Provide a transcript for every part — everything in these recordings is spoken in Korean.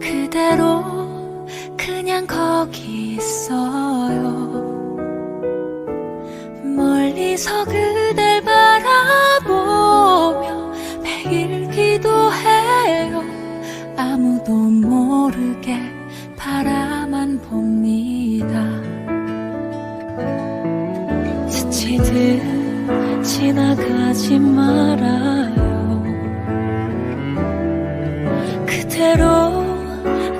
그대로 그냥 거기 있어요. 멀리서 그댈 바라보며 매일 기도해요. 아무도 모르게 바라만 봅니다. 스치듯 지나가지 말아요. 그대로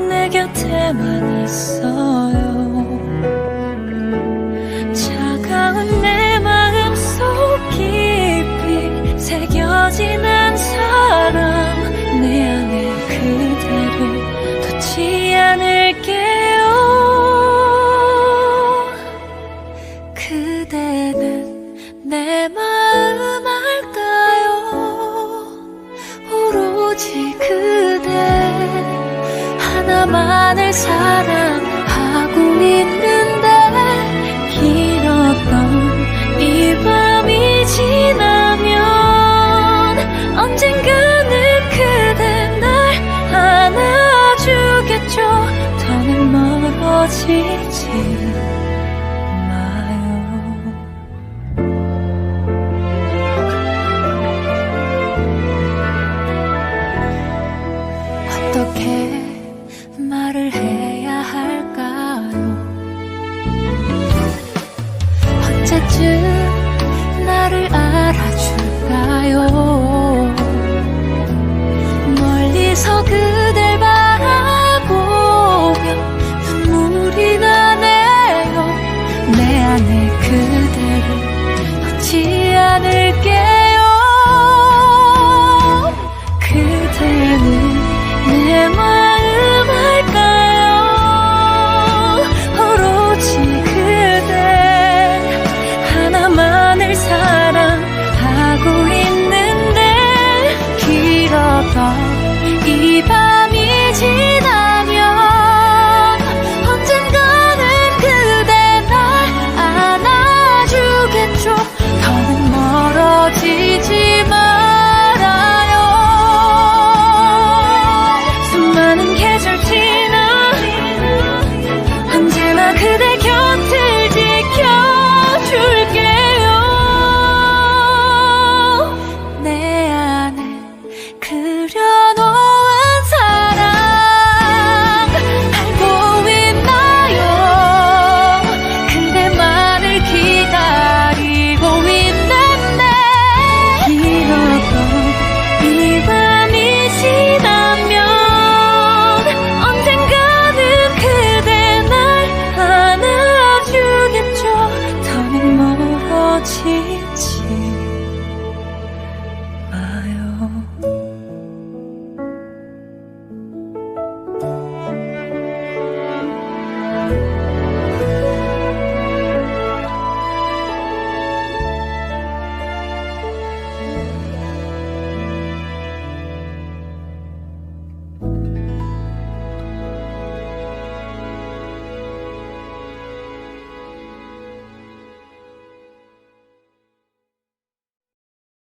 내 곁에만 있어요 나만을 사랑하고 있는데 길었던 이 밤이 지나면 언젠가는 그대 날 안아주겠죠. 더는 멀어지 말을 해야 할까요? 언제쯤 나를 알아줄까요? 멀리서 그댈 바라보며 눈물이 나네요 내 안에 그대를 놓지 않을 사